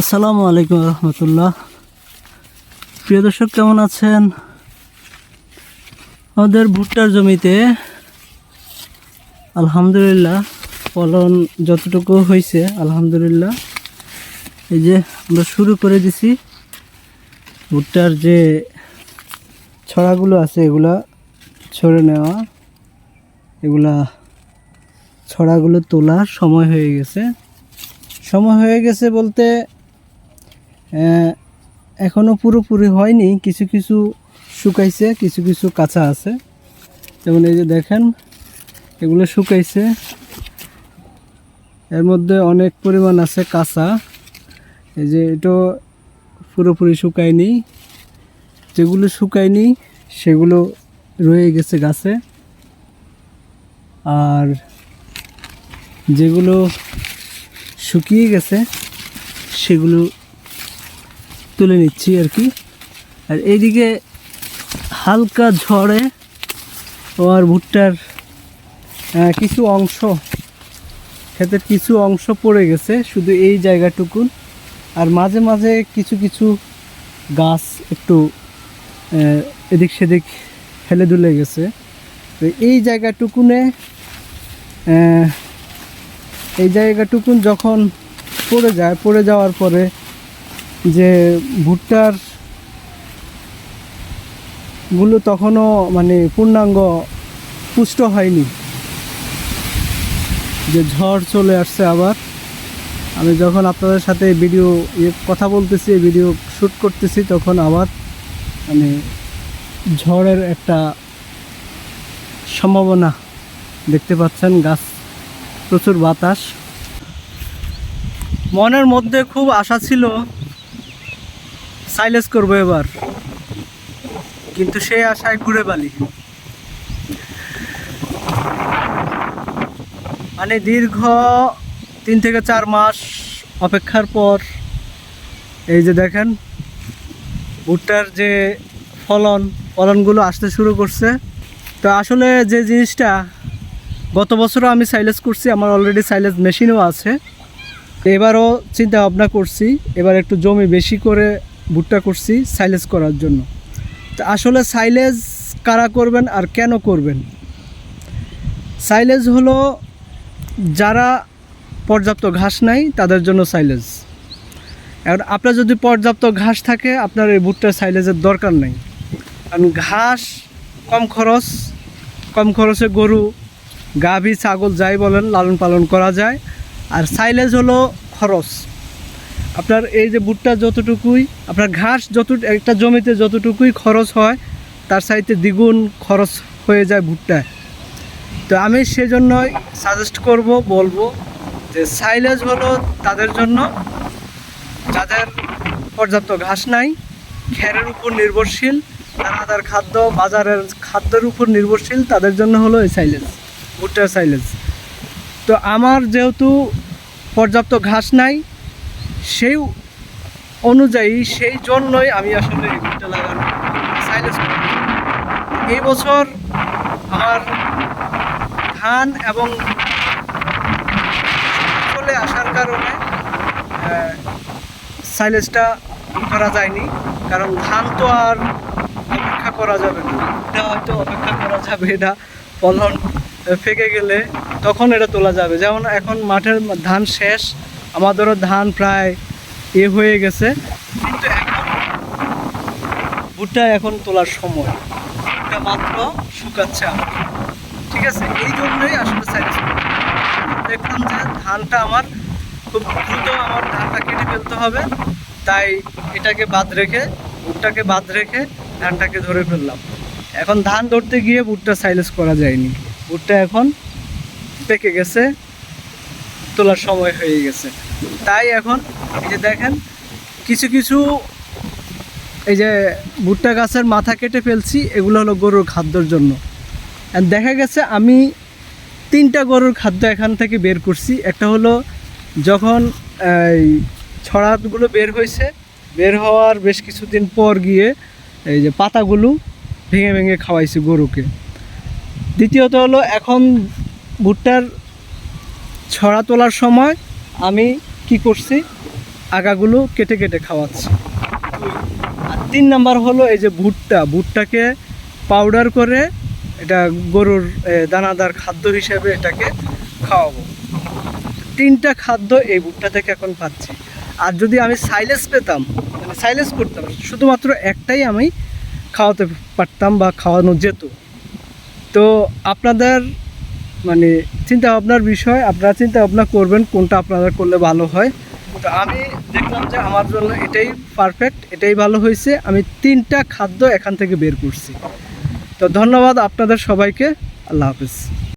আসসালামু আলাইকুম রহমতুল্লাহ। প্রিয় দর্শক, কেমন আছেন? আমাদের ভুট্টার জমিতে আলহামদুলিল্লাহ ফলন যতটুকু হয়েছে, আলহামদুলিল্লাহ। এই যে আমরা শুরু করে দিছি ভুট্টার যে ছড়াগুলো আছে, এগুলা ছড়ে নেওয়া। এগুলা ছড়াগুলো তোলার সময় হয়ে গেছে। সময় হয়ে গেছে বলতে আহ, এখনও পুরোপুরি হয়নি। কিছু কিছু শুকাইছে কিছু কিছু কাঁচা আছে। যেমন এই যে দেখেন এগুলো শুকাইছে। এর মধ্যে অনেক পরিমাণ আছে কাঁচা। এই যে এটা পুরোপুরি শুকায়নি। যেগুলো শুকায়নি সেগুলো রয়ে গেছে গাছে। আর যেগুলো শুকিয়ে গেছে সেগুলো তুলে নিচ্ছি আর কি। আর এইদিকে হালকা ঝড়ে ও আর ভুট্টার কিছু অংশ, ক্ষেতের কিছু অংশ পড়ে গেছে, শুধু এই জায়গাটুকুন আর মাঝে মাঝে কিছু কিছু গাছ একটু এদিক সেদিক ফেলে দুলে গেছে। তো এই জায়গাটুকুনে এই জায়গাটুকুন যখন পড়ে যায়, পড়ে যাওয়ার পরে যে ভুট্টারগুলো তখনও মানে পূর্ণাঙ্গ পুষ্ট হয়নি। যে ঝড় চলে আসছে আবার। আমি যখন আপনাদের সাথে ভিডিও কথা বলতেছি ভিডিও শ্যুট করতেছি, তখন আবার মানে ঝড়ের একটা সম্ভাবনা দেখতে পাচ্ছেন গাছ, প্রচুর বাতাস। মনের মধ্যে খুব আশা ছিল সাইলেস করব এবার। কিন্তু সে আশায় ঘুরে বালি। মানে দীর্ঘ তিন থেকে চার মাস অপেক্ষার পর, এই যে দেখেন, ভুট্টার যে ফলন, ফলনগুলো আসতে শুরু করছে। তো আসলে যে জিনিসটা, গত বছরও আমি সাইলেজ করছি, আমার অলরেডি সাইলেজ মেশিনও আছে। এবারও চিন্তা ভাবনা করছি, এবার একটু জমি বেশি করে ভুট্টা করছি সাইলেজ করার জন্য। তো আসলে সাইলেজ কারা করবেন আর কেন করবেন? সাইলেজ হলো যারা পর্যাপ্ত ঘাস নাই, তাদের জন্য সাইলেজ এখন আপনার যদি পর্যাপ্ত ঘাস থাকে, আপনার এই ভুট্টার সাইলেজের দরকার নেই। কারণ ঘাস কম খরচ, কম খরচে গরু, গাভী, ছাগল যাই বলেন, লালন পালন করা যায়। আর সাইলেজ হলো খরচ। আপনার এই যে ভুট্টা যতটুকুই, আপনার ঘাস যত একটা জমিতে যতটুকুই খরচ হয়, তার সাইতে দ্বিগুণ খরচ হয়ে যায় ভুট্টায়। তো আমি সেজন্যই সাজেস্ট করব, বলব যে সাইলেজ হলো তাদের জন্য। যাদের পর্যাপ্ত ঘাস নাই, খেরের উপর নির্ভরশীল দানাদার খাদ্য, বাজারের খাদ্যের উপর নির্ভরশীল, তাদের জন্য হলো এই সাইলেজ ভুট্টার সাইলেজ তো আমার যেহেতু পর্যাপ্ত ঘাস নাই সেই অনুযায়ী সেই জন্যই আমি আসলে ভুট্টা লাগানো এই বছর আমার ধান এবং চলে আসার কারণে সাইলেজটা করা যায়নি, কারণ ধান তো আর অপেক্ষা করা যাবে না। এটা হয়তো অপেক্ষা করা যাবে, এটা ফলন ফেকে গেলে তখন এটা তোলা যাবে। যেমন এখন মাঠের ধান শেষ আমাদেরও ধান প্রায় এ হয়ে গেছে। কিন্তু এখন ভুট্টা এখন তোলার সময়। ভুট্টা মাত্র শুকাচ্ছে আমার ঠিক আছে এই জন্যই আসলে দেখলাম যে ধানটা আমার খুব দ্রুত আমার ধানটা কেটে ফেলতে হবে। তাই এটাকে বাদ রেখে ভুট্টাকে বাদ রেখে ধানটাকে ধরে ফেললাম। এখন ধান ধরতে গিয়ে ভুট্টা সাইলেস করা যায়নি। ভুট্টা এখন পেকে গেছে। তোলার সময় হয়ে গেছে। তাই এখন এই যে দেখেন, কিছু কিছু এই যে ভুট্টা গাছের মাথা কেটে ফেলছি, এগুলো হলো গরুর খাদ্যর জন্য। দেখা গেছে আমি তিনটা গরুর খাদ্য এখান থেকে বের করছি। একটা হলো যখন এই ছড়াগুলো বের হয়েছে, বের হওয়ার বেশ কিছুদিন পর গিয়ে এই যে পাতাগুলো ভেঙে ভেঙে খাওয়াইছি গরুকে। দ্বিতীয়ত হলো এখন ভুট্টার ছড়া তোলার সময় আমি কি করছি? আগাগুলো কেটে কেটে খাওয়াচ্ছি। আর তিন নাম্বার হলো এই যে ভুট্টা। ভুট্টাকে পাউডার করে এটা গরুর দানাদার খাদ্য হিসেবে এটাকে খাওয়াবো। তিনটা খাদ্য এই ভুট্টা থেকে এখন পাচ্ছি। আর যদি আমি সাইলেস পেতাম মানে সাইলেস করতাম, শুধুমাত্র একটাই আমি খাওয়াতে পারতাম বা খাওয়ানো যেত। তো আপনাদের মানে চিন্তা ভাবনার বিষয়, আপনারা চিন্তা ভাবনা করবেন কোনটা আপনারা করলে ভালো হয়। তো আমি দেখলাম যে আমার জন্য এটাই পারফেক্ট এটাই ভালো হয়েছে। আমি তিনটা খাদ্য এখান থেকে বের করছি। তো ধন্যবাদ আপনাদের সবাইকে। আল্লাহ হাফিজ।